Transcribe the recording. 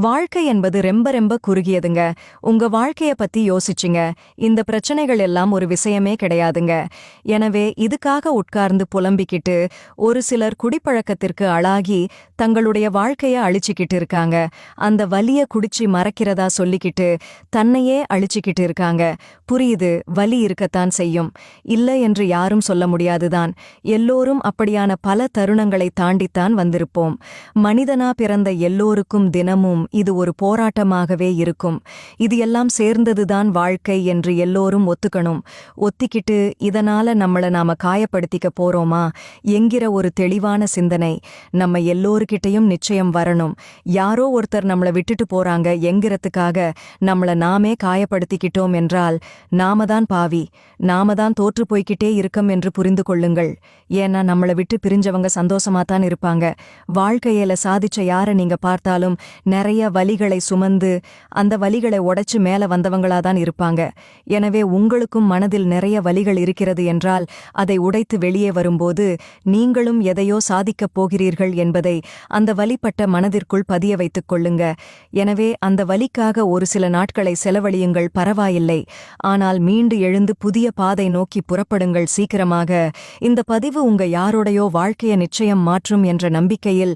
வாழ்க்கை என்பது ரெம்ப ரெம்ப குறுகியதுங்க. உங்க வாழ்க்கைய பத்தி யோசிச்சுங்க. இந்த பிரச்சனைகள் எல்லாம் ஒரு விஷயமே கிடையாதுங்க. எனவே இதுக்காக உட்கார்ந்து புலம்பிக்கிட்டு ஒரு சிலர் குடிப்பழக்கத்திற்கு அழாகி தங்களுடைய வாழ்க்கைய அழிச்சுக்கிட்டு இருக்காங்க. அந்த வலிய குடிச்சு மறக்கிறதா சொல்லிக்கிட்டு தன்னையே அழிச்சுக்கிட்டு இருக்காங்க. புரியுது வலி இருக்கத்தான் செய்யும். இல்ல என்று யாரும் சொல்ல முடியாதுதான். எல்லோரும் அப்படியான பல தருணங்களை தாண்டித்தான் வந்திருப்போம். மனிதனா பிறந்த எல்லோருக்கும் தினமும் இது ஒரு போராட்டமாகவே இருக்கும். இது எல்லாம் சேர்ந்ததுதான் வாழ்க்கை என்று எல்லோரும் ஒத்துக்கணும். ஒத்திக்கிட்டு இதனால நம்மளை நாம காயப்படுத்திக்க போறோமா? என்கிற ஒரு தெளிவான சிந்தனை. நம்ம எல்லோருக்கிட்டையும் நிச்சயம் வரணும். யாரோ ஒருத்தர் நம்மளை விட்டுட்டு போறாங்க எங்கிறதுக்காக நம்மள நாமே காயப்படுத்திக்கிட்டோம் என்றால் நாம தான் பாவி. நாம தான் தோற்று போய்க்கிட்டே இருக்கோம் என்று புரிந்து கொள்ளுங்கள். ஏன்னா நம்மளை விட்டு பிரிஞ்சவங்க சந்தோஷமா தான் இருப்பாங்க. வாழ்க்கையில சாதிச்ச யார நீங்க பார்த்தாலும் நிறைய வலிகளை சுமந்து அந்த வலிகளை உடைச்சு மேல வந்தவங்களாதான் இருப்பாங்க. எனவே உங்களுக்கும் மனதில் நிறைய வலிகள் இருக்கிறது என்றால் அதை உடைத்து வெளியே வரும்போது நீங்களும் எதையோ சாதிக்கப் போகிறீர்கள் என்பதை அந்த வலிப்பட்ட மனதிற்குள் பதிய வைத்துக் கொள்ளுங்க. எனவே அந்த வலிக்காக ஒரு சில நாட்களை செலவழியுங்கள் பரவாயில்லை. ஆனால் மீண்டு எழுந்து புதிய பாதை நோக்கி புறப்படுங்கள் சீக்கிரமாக. இந்த பதிவு உங்க யாரோடையோ வாழ்க்கையை நிச்சயம் மாற்றும் என்ற நம்பிக்கையில்